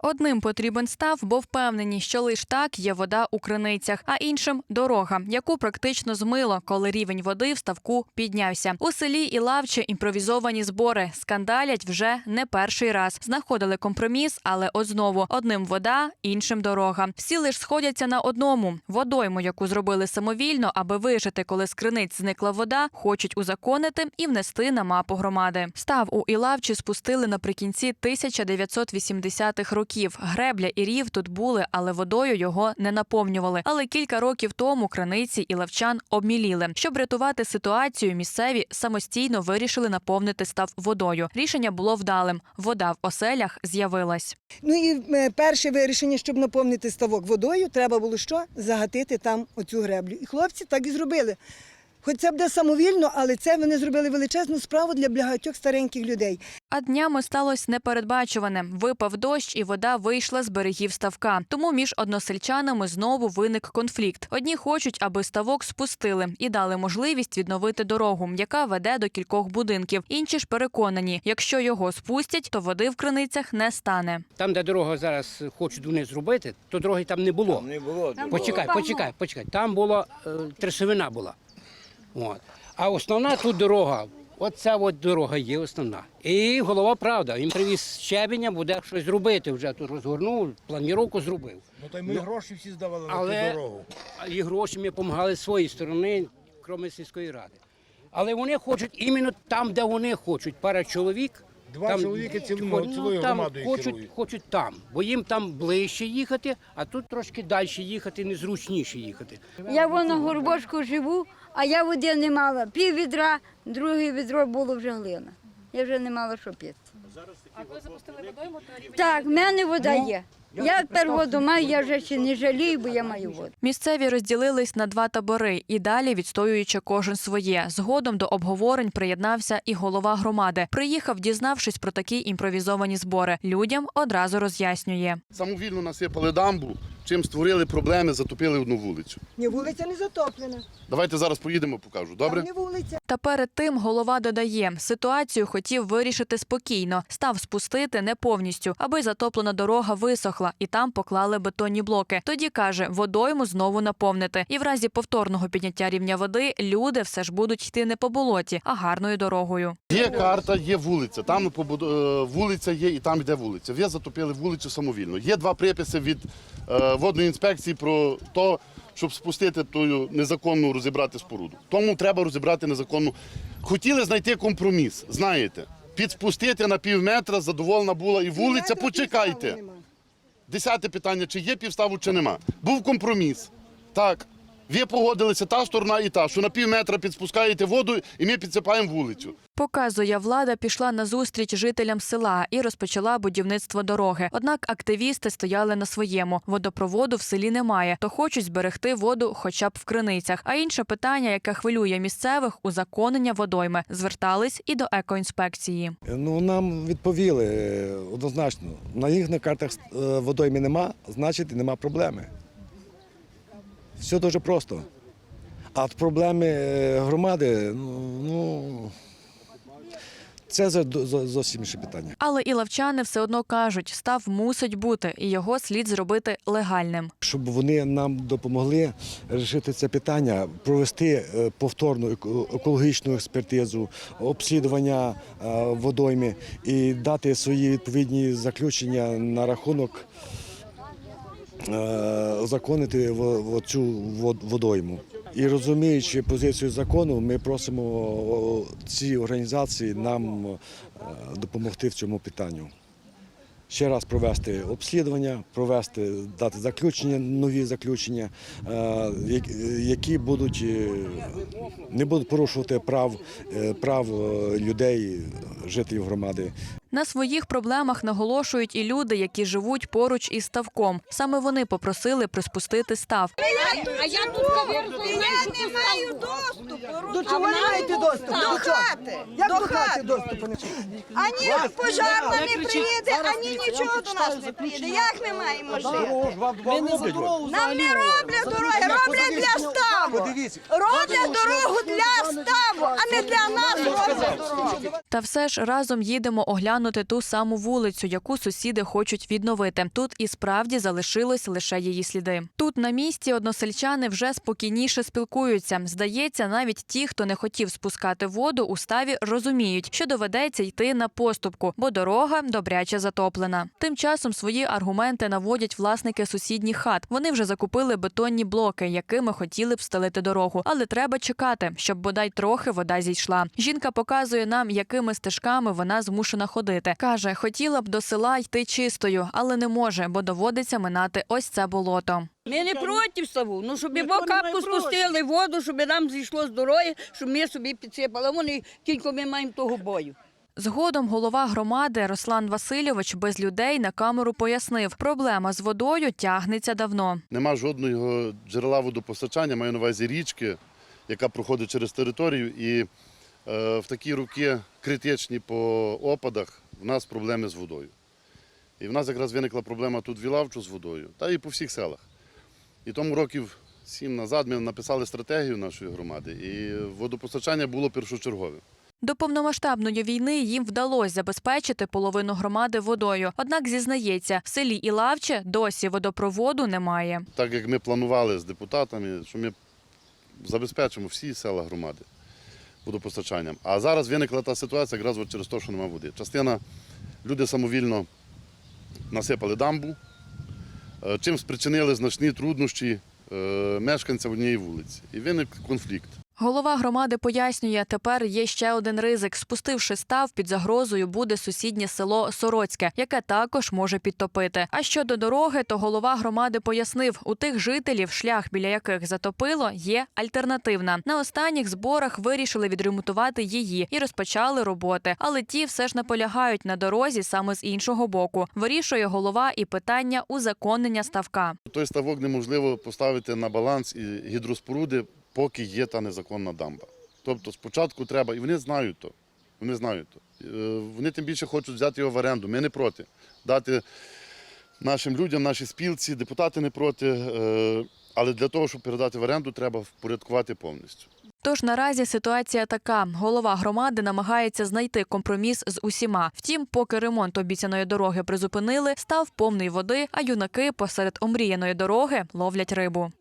Одним потрібен став, бо впевнені, що лиш так є вода у криницях, а іншим дорога, яку практично змило, коли рівень води в ставку піднявся. У селі Ілавче імпровізовані збори скандалять вже не перший раз. Знаходили компроміс, але от знову одним вода, іншим дорога. Всі лиш сходяться на одному водойму, яку зробили самовільно, аби вижити, коли з криниць зникла вода, хочуть узаконити і внести на мапу громади. Став у Ілавчі спустили наприкінці 1980-х років. Гребля і рів тут були, але водою його не наповнювали. Але кілька років тому криниці і лавчан обміліли. Щоб рятувати ситуацію, місцеві самостійно вирішили наповнити став водою. Рішення було вдалим. Вода в оселях з'явилась. Ну і е, перше вирішення, щоб наповнити ставок водою, треба було що? Загатити там оцю греблю. І хлопці так і зробили. Хоч це буде самовільно, але це вони зробили величезну справу для багатьох стареньких людей. А днями сталося непередбачуване. Випав дощ, і вода вийшла з берегів ставка. Тому між односельчанами знову виник конфлікт. Одні хочуть, аби ставок спустили і дали можливість відновити дорогу, яка веде до кількох будинків. Інші ж переконані, якщо його спустять, то води в криницях не стане. Там, де дорога зараз хочуть вони зробити, то дороги там не було. Не було. Почекай, почекай, почекай. Там була е, трясовина була. От. А основна тут дорога, оця от дорога є основна. І голова правда. Він привіз щебеня, буде щось зробити. Вже тут розгорнув, планіровку зробив. Ну то й ми гроші всі здавали на цю дорогу. І гроші ми допомагали з своєї сторони, крім сільської ради. Але вони хочуть іменно там, де вони хочуть. Пара чоловік. Два там, чоловіки цілою- там громадою хочуть, керують. хочуть там, бо їм там ближче їхати, а тут трошки далі їхати, незручніше їхати. Я вон на горбочку живу, а я води не мала. Пів відра, друге відро було вже глина. Я вже не мала що пити. А ви запустили водойму, то Так, в мене вода є. Я тепер воду маю, я вже ще не жалію, бо я маю воду. Місцеві розділились на два табори і далі відстоюючи кожен своє. Згодом до обговорень приєднався і голова громади. Приїхав, дізнавшись про такі імпровізовані збори. Людям одразу роз'яснює. Самовільно насипали дамбу, чим створили проблеми, затопили одну вулицю. Ні, вулиця не затоплена. Давайте зараз поїдемо, покажу. Добре? Там не вулиця. Та перед тим голова додає, ситуацію хотів вирішити спокійно, став спустити не повністю, аби затоплена дорога висохла, і там поклали бетонні блоки. Тоді каже, водойму знову наповнити. І в разі повторного підняття рівня води люди все ж будуть йти не по болоті, а гарною дорогою. Є карта, є вулиця. Там е, вулиця є і там йде вулиця. Ви затопили вулицю самовільно. Є два приписи від е, водної інспекції про те, щоб спустити ту незаконну розібрати споруду. Тому треба розібрати незаконну. Хотіли знайти компроміс, знаєте. Підспустити на пів метра, задоволена була і вулиця. Почекайте. Десяте питання: чи є півставу, чи нема. Був компроміс. Так. Ви погодилися та сторона і та, що на пів метра підспускаєте воду, і ми підсипаємо вулицю. Показує, влада пішла на зустріч жителям села і розпочала будівництво дороги. Однак активісти стояли на своєму. Водопроводу в селі немає, то хочуть зберегти воду хоча б в криницях. А інше питання, яке хвилює місцевих узаконення водойми, звертались і до екоінспекції. Ну, нам відповіли е, однозначно. На їхніх картах е, водойми нема, значить нема проблеми. Все дуже просто. А от проблеми е, громади, ну, ну це зовсім інше питання. Але і лавчани все одно кажуть, став мусить бути, і його слід зробити легальним. Щоб вони нам допомогли вирішити це питання, провести е, повторну еко- екологічну експертизу, обслідування е, водойми і дати свої відповідні заключення на рахунок законити во- во цю водойму. І розуміючи позицію закону, ми просимо ці організації нам е, допомогти в цьому питанню ще раз провести обслідування, провести, дати заключення, нові заключення, е, які будуть е, не будуть порушувати прав, е, прав е, людей, жителів громади. На своїх проблемах наголошують і люди, які живуть поруч із ставком. Саме вони попросили приспустити став. А я тут говорю, я не маю доступу. До чого не маєте доступу? До хати. Як До хати хати. доступу не Ані пожарна не приїде, ані нічого до нас не приїде. Як ми маємо жити? Нам не роблять дороги, роблять для ставу. Роблять дорогу для ставу, а не для нас роблять дорогу. Та все ж разом їдемо оглянути оглянути ту саму вулицю, яку сусіди хочуть відновити. Тут і справді залишилось лише її сліди. Тут на місці односельчани вже спокійніше спілкуються. Здається, навіть ті, хто не хотів спускати воду у ставі, розуміють, що доведеться йти на поступку, бо дорога добряче затоплена. Тим часом свої аргументи наводять власники сусідніх хат. Вони вже закупили бетонні блоки, якими хотіли б встелити дорогу, але треба чекати, щоб бодай трохи вода зійшла. Жінка показує нам, якими стежками вона змушена ходити. Каже, хотіла б до села йти чистою, але не може, бо доводиться минати ось це болото. Ми не проти ставу, ну щоб бо капку спустили воду, щоб нам зійшло з дороги, щоб ми собі підсипали. Вони кілько ми маємо того бою. Згодом голова громади Руслан Васильович без людей на камеру пояснив, проблема з водою тягнеться давно. Нема жодного джерела водопостачання, маю на увазі річки, яка проходить через територію. І е, в такі роки критичні по опадах в нас проблеми з водою. І в нас якраз виникла проблема тут в Вілавчу з водою, та і по всіх селах. І тому років сім назад ми написали стратегію нашої громади, і водопостачання було першочергове. До повномасштабної війни їм вдалося забезпечити половину громади водою. Однак зізнається, в селі Ілавче досі водопроводу немає. Так як ми планували з депутатами, що ми забезпечимо всі села громади водопостачанням. А зараз виникла та ситуація якраз через те, що немає води. Частина люди самовільно насипали дамбу, е, чим спричинили значні труднощі е, мешканцям однієї вулиці. І виник конфлікт. Голова громади пояснює, тепер є ще один ризик. Спустивши став, під загрозою буде сусіднє село Сороцьке, яке також може підтопити. А щодо дороги, то голова громади пояснив, у тих жителів, шлях біля яких затопило, є альтернативна. На останніх зборах вирішили відремонтувати її і розпочали роботи. Але ті все ж наполягають на дорозі саме з іншого боку. Вирішує голова і питання узаконення ставка. Той ставок неможливо поставити на баланс і гідроспоруди, поки є та незаконна дамба. Тобто спочатку треба, і вони знають то. Вони знають то. Е, Вони тим більше хочуть взяти його в оренду. Ми не проти. Дати нашим людям, нашій спілці, депутати не проти. е, Але для того, щоб передати в оренду, треба впорядкувати повністю. Тож наразі ситуація така: голова громади намагається знайти компроміс з усіма. Втім, поки ремонт обіцяної дороги призупинили, став повний води, а юнаки посеред омріяної дороги ловлять рибу.